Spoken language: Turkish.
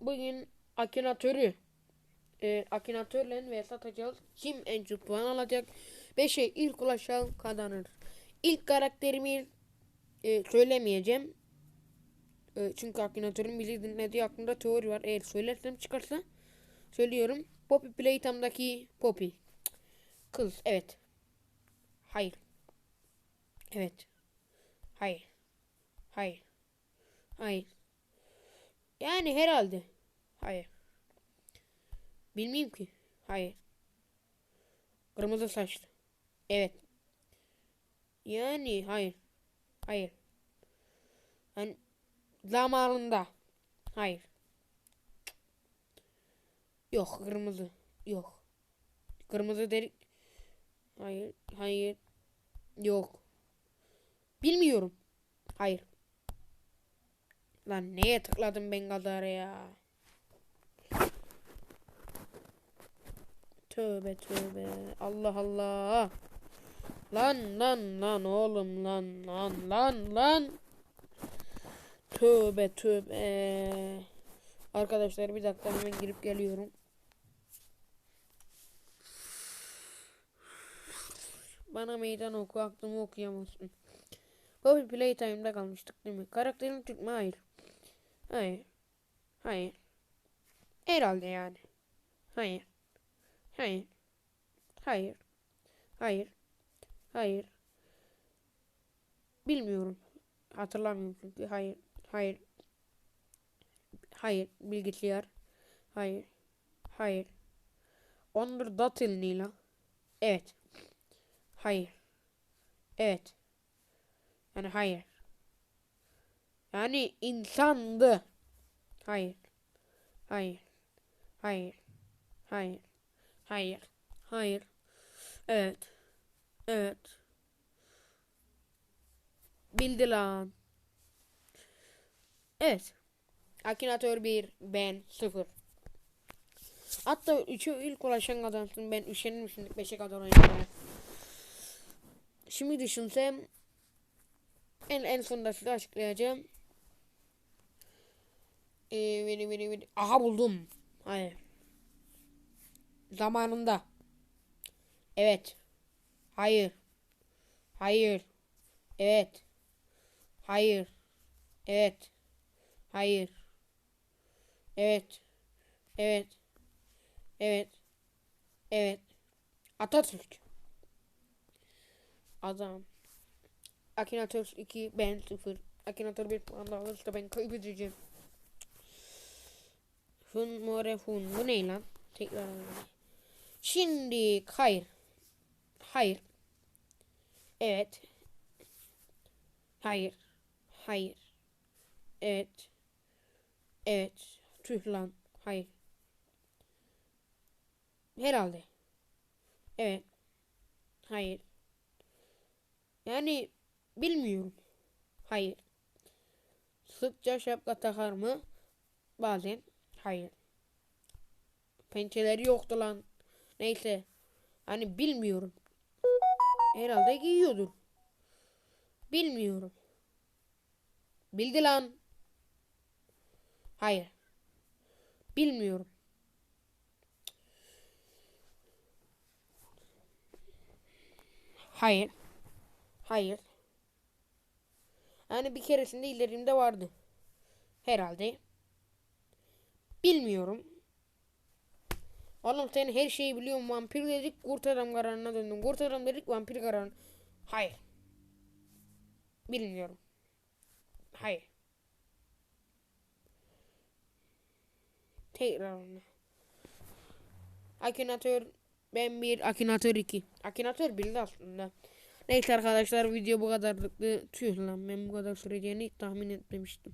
Bugün Akinator'u e, Akinator'la vs atacağız. Kim en çok puan alacak? 5'e ilk ulaşan kazanır. İlk karakterimi e, söylemeyeceğim. E, çünkü Akinator'un bizi dinlediği hakkında teori var. Eğer söylersem çıkarsa söylüyorum. Poppy Playtime'daki Poppy. Kız evet. Hayır. Evet. Hayır. Hayır. Hayır. Yani herhalde. Hayır. Bilmeyeyim ki. Hayır. Kırmızı saçlı. Evet. Yani hayır. Hayır. Yani zamanında. Hayır. Yok kırmızı. Yok. Kırmızı derik. Hayır. Hayır. Yok. Bilmiyorum. Hayır. Lan neye tıkladım ben kadar ya? Tövbe tövbe. Allah Allah. Lan lan lan oğlum lan lan lan lan. Tövbe tövbe. Arkadaşlar bir dakika hemen girip geliyorum. Bana meydan oku aklımı okuyamazsın. Bobby Playtime'da kalmıştık değil mi? Karakterin Türk mü? Hayır. Hayır. Hayır. Herhalde yani. Hayır. Hayır. Hayır. Hayır. Hayır. Bilmiyorum. Hatırlamıyorum çünkü. Hayır. Hayır. Hayır. Bilgisayar. Hayır. Hayır. Onur Datil Nila. Evet. Hayır. Evet. Yani hayır. Yani insandı. Hayır. Hayır. Hayır. Hayır. Hayır. Hayır. Evet. Evet. Bildi lan. Evet. Akinator 1, ben 0. Hatta 3'ü ilk ulaşan kazansın. Ben üşenmişim 5'e kadar oynamaya. Şimdi düşünsem en en sonunda size açıklayacağım. Ee, veri veri veri. Aha buldum. Hayır. Zamanında. Evet. Hayır. Hayır. Evet. Hayır. Evet. Hayır. Evet. Evet. Evet. Evet. Atatürk. Adam. Akinator 2 ben 0. Akinator 1 puan daha alırsa ben kaybedeceğim. Fun more fun. Bu ne lan? Tekrar. Şimdi hayır. Hayır. Evet. Hayır. Hayır. Evet. Evet. Tüh lan. Hayır. Herhalde. Evet. Hayır. Yani bilmiyorum. Hayır. Sıkça şapka takar mı? Bazen. Hayır. Pençeleri yoktu lan. Neyse. Hani bilmiyorum. Herhalde giyiyordur. Bilmiyorum. Bildi lan. Hayır. Bilmiyorum. Hayır. Hayır. Yani bir keresinde ilerimde vardı. Herhalde. Bilmiyorum. Oğlum sen her şeyi biliyorsun. Vampir dedik kurt adam kararına döndün. Kurt adam dedik vampir kararına. Hayır. Bilmiyorum. Hayır. Tekrar. Akinator ben bir Akinator 2. Akinator 1 aslında. Neyse arkadaşlar video bu kadarlıktı. Tüh lan ben bu kadar süreceğini tahmin etmemiştim.